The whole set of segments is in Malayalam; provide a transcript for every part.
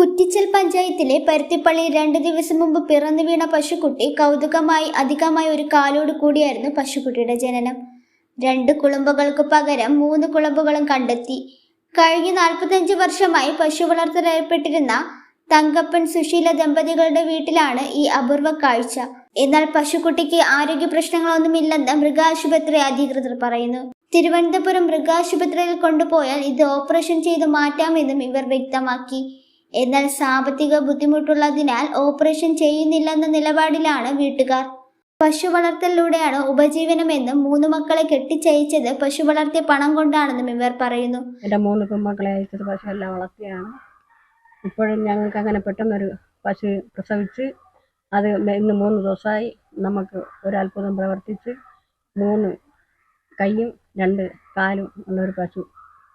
കുറ്റിച്ചൽ പഞ്ചായത്തിലെ പരുത്തിപ്പള്ളി രണ്ടു ദിവസം മുമ്പ് പിറന്നു വീണ പശുക്കുട്ടി കൗതുകമായി അധികമായി ഒരു കാലോട് കൂടിയായിരുന്നു പശുക്കുട്ടിയുടെ ജനനം. രണ്ട് കുളമ്പുകൾക്ക് പകരം മൂന്ന് കുളമ്പുകളും കണ്ടെത്തി. കഴിഞ്ഞ നാൽപ്പത്തഞ്ച് വർഷമായി പശു വളർത്തലേർപ്പെട്ടിരുന്ന തങ്കപ്പൻ സുശീല ദമ്പതികളുടെ വീട്ടിലാണ് ഈ അപൂർവ കാഴ്ച. എന്നാൽ പശുക്കുട്ടിക്ക് ആരോഗ്യ പ്രശ്നങ്ങളൊന്നുമില്ലെന്ന് മൃഗാശുപത്രി അധികൃതർ പറയുന്നു. തിരുവനന്തപുരം മൃഗാശുപത്രിയിൽ കൊണ്ടുപോയാൽ ഇത് ഓപ്പറേഷൻ ചെയ്ത് മാറ്റാമെന്നും ഇവർ വ്യക്തമാക്കി. എന്നാൽ സാമ്പത്തിക ബുദ്ധിമുട്ടുള്ളതിനാൽ ഓപ്പറേഷൻ ചെയ്യുന്നില്ലെന്ന നിലപാടിലാണ് വീട്ടുകാർ. പശു വളർത്തലിലൂടെയാണ് ഉപജീവനമെന്നും മൂന്ന് മക്കളെ കെട്ടിച്ചയച്ചത് പശു വളർത്തിയ പണം കൊണ്ടാണെന്നും ഇവർ പറയുന്നു. എന്റെ മൂന്ന് പെൺമക്കളെ അയച്ചത് പശു എല്ലാം വളർത്തിയാണ്. ഇപ്പോഴും ഞങ്ങൾക്ക് അങ്ങനെ പെട്ടെന്നൊരു പശു പ്രസവിച്ച് അത് ഇന്ന് മൂന്ന് ദിവസമായി നമുക്ക് ഒരു അത്ഭുതം പ്രവർത്തിച്ച് മൂന്ന് കയ്യും രണ്ട് കാലും ഉള്ളൊരു പശു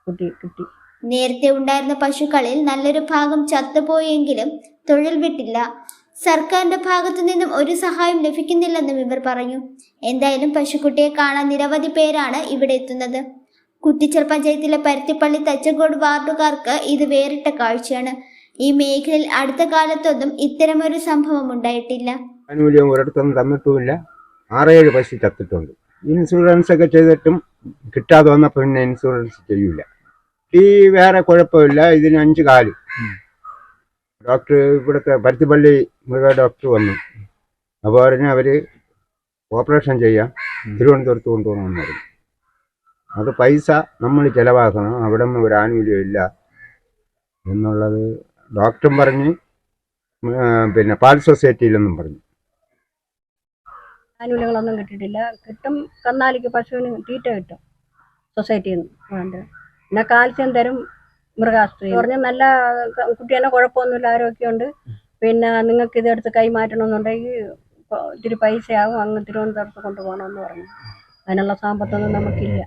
കുട്ടി കിട്ടി. നേരത്തെ ഉണ്ടായിരുന്ന പശുക്കളിൽ നല്ലൊരു ഭാഗം ചത്തുപോയെങ്കിലും തൊഴിൽ വിട്ടില്ല. സർക്കാരിന്റെ ഭാഗത്തു നിന്നും ഒരു സഹായം ലഭിക്കുന്നില്ലെന്നും ഇവർ പറഞ്ഞു. എന്തായാലും പശുക്കുട്ടിയെ കാണാൻ നിരവധി പേരാണ് ഇവിടെ എത്തുന്നത്. കുത്തിച്ചർ പഞ്ചായത്തിലെ പരുത്തിപ്പള്ളി തച്ചങ്കോട് വാർഡുകാർക്ക് ഇത് വേറിട്ട കാഴ്ചയാണ്. ഈ മേഖലയിൽ അടുത്ത കാലത്തൊന്നും ഇത്തരമൊരു സംഭവം ഉണ്ടായിട്ടില്ല. ആനുകൂല്യം ഒരിടത്തൊന്നും തന്നിട്ടുമില്ല. ആറേഴ് പശു ചത്തിട്ടുണ്ട്. ഇൻഷുറൻസ് ഒക്കെ ചെയ്തിട്ടും കിട്ടാതെ വന്നപ്പോൾ പിന്നെ ഇൻഷുറൻസ് ചെയ്യൂല. ഈ വേറെ കുഴപ്പമില്ല. ഇതിന് അഞ്ച് കാൽ. ഡോക്ടർ ഇവിടുത്തെ പരുത്തിപ്പള്ളി മൃഗ ഡോക്ടർ വന്നു. അപ്പോൾ പറഞ്ഞ് അവർ ഓപ്പറേഷൻ ചെയ്യാം. തിരുവനന്തപുരത്ത് കൊണ്ടുപോകണമെന്ന് പറഞ്ഞു അത് പൈസ നമ്മൾ ചിലവാക്കണം. അവിടെ നിന്ന് ഒരു ആനുകൂല്യം ഇല്ല. എന്നുള്ളത് ഡോക്ടറും പറഞ്ഞ് പിന്നെ പാൽ സൊസൈറ്റിയിലെന്നും പറഞ്ഞു. ആനുകൂല്യങ്ങളൊന്നും കിട്ടിയിട്ടില്ല. കിട്ടും. കന്നാലിക്ക് പശുവിന് തീറ്റ കിട്ടും. സൊസൈറ്റിയിൽ നിന്ന് പിന്നെ കാൽസ്യം തരും മൃഗാസ്ത്രീ. പറഞ്ഞ നല്ല കുട്ടി കുട്ടിയെന്നെ കുഴപ്പമൊന്നുമില്ല ആരോഗ്യമുണ്ട്. പിന്നെ നിങ്ങൾക്ക് ഇതെടുത്ത് കൈമാറ്റണമെന്നുണ്ടെങ്കിൽ ഇത്തിരി പൈസയാവും അങ്ങ് തിരുവനന്തപുരത്ത് കൊണ്ടുപോകണമെന്ന് പറഞ്ഞു. അതിനുള്ള സാമ്പത്തൊന്നും നമുക്കില്ല.